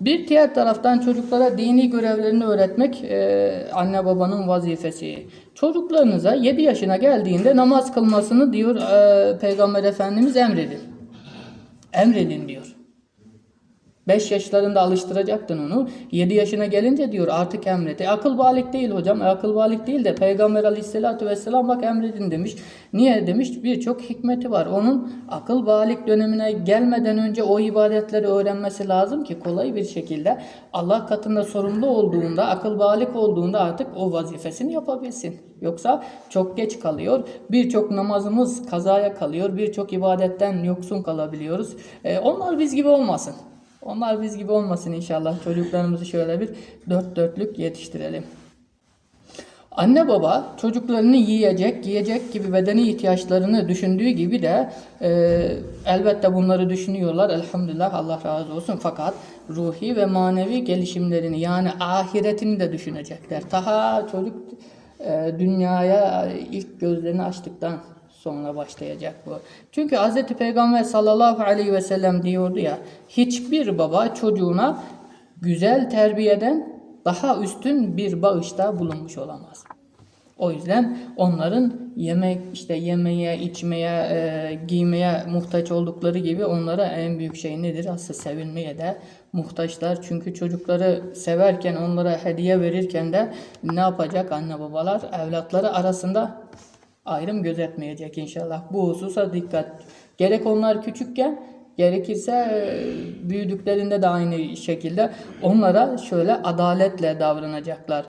Bir diğer taraftan çocuklara dini görevlerini öğretmek e, anne babanın vazifesi. Çocuklarınıza 7 yaşına geldiğinde namaz kılmasını diyor e, Peygamber Efendimiz emredin. Emredin diyor. 5 yaşlarında alıştıracaktın onu. 7 yaşına gelince diyor artık emret. E, akıl balik değil hocam. E, akıl balik değil de Peygamber aleyhissalatü vesselam bak emredin demiş. Niye demiş? Birçok hikmeti var. Onun akıl balik dönemine gelmeden önce o ibadetleri öğrenmesi lazım ki kolay bir şekilde Allah katında sorumlu olduğunda, akıl balik olduğunda artık o vazifesini yapabilsin. Yoksa çok geç kalıyor. Birçok namazımız kazaya kalıyor. Birçok ibadetten yoksun kalabiliyoruz. E, onlar biz gibi olmasın. Onlar biz gibi olmasın inşallah. Çocuklarımızı şöyle bir dört dörtlük yetiştirelim. Anne baba çocuklarını yiyecek, giyecek gibi bedeni ihtiyaçlarını düşündüğü gibi de e, elbette bunları düşünüyorlar. Elhamdülillah Allah razı olsun. Fakat ruhi ve manevi gelişimlerini yani ahiretini de düşünecekler. Daha çocuk e, dünyaya ilk gözlerini açtıktan sonra başlayacak bu. Çünkü Hz. Peygamber sallallahu aleyhi ve sellem diyordu ya hiçbir baba çocuğuna güzel terbiyeden daha üstün bir bağışta bulunmuş olamaz. O yüzden onların yemek işte yemeye, içmeye, e, giymeye muhtaç oldukları gibi onlara en büyük şey nedir? Aslında sevilmeye de muhtaçlar. Çünkü çocukları severken, onlara hediye verirken de ne yapacak anne babalar? Evlatları arasında ayrım gözetmeyecek inşallah. Bu hususa dikkat. Gerek onlar küçükken gerekirse e, büyüdüklerinde de aynı şekilde onlara şöyle adaletle davranacaklar.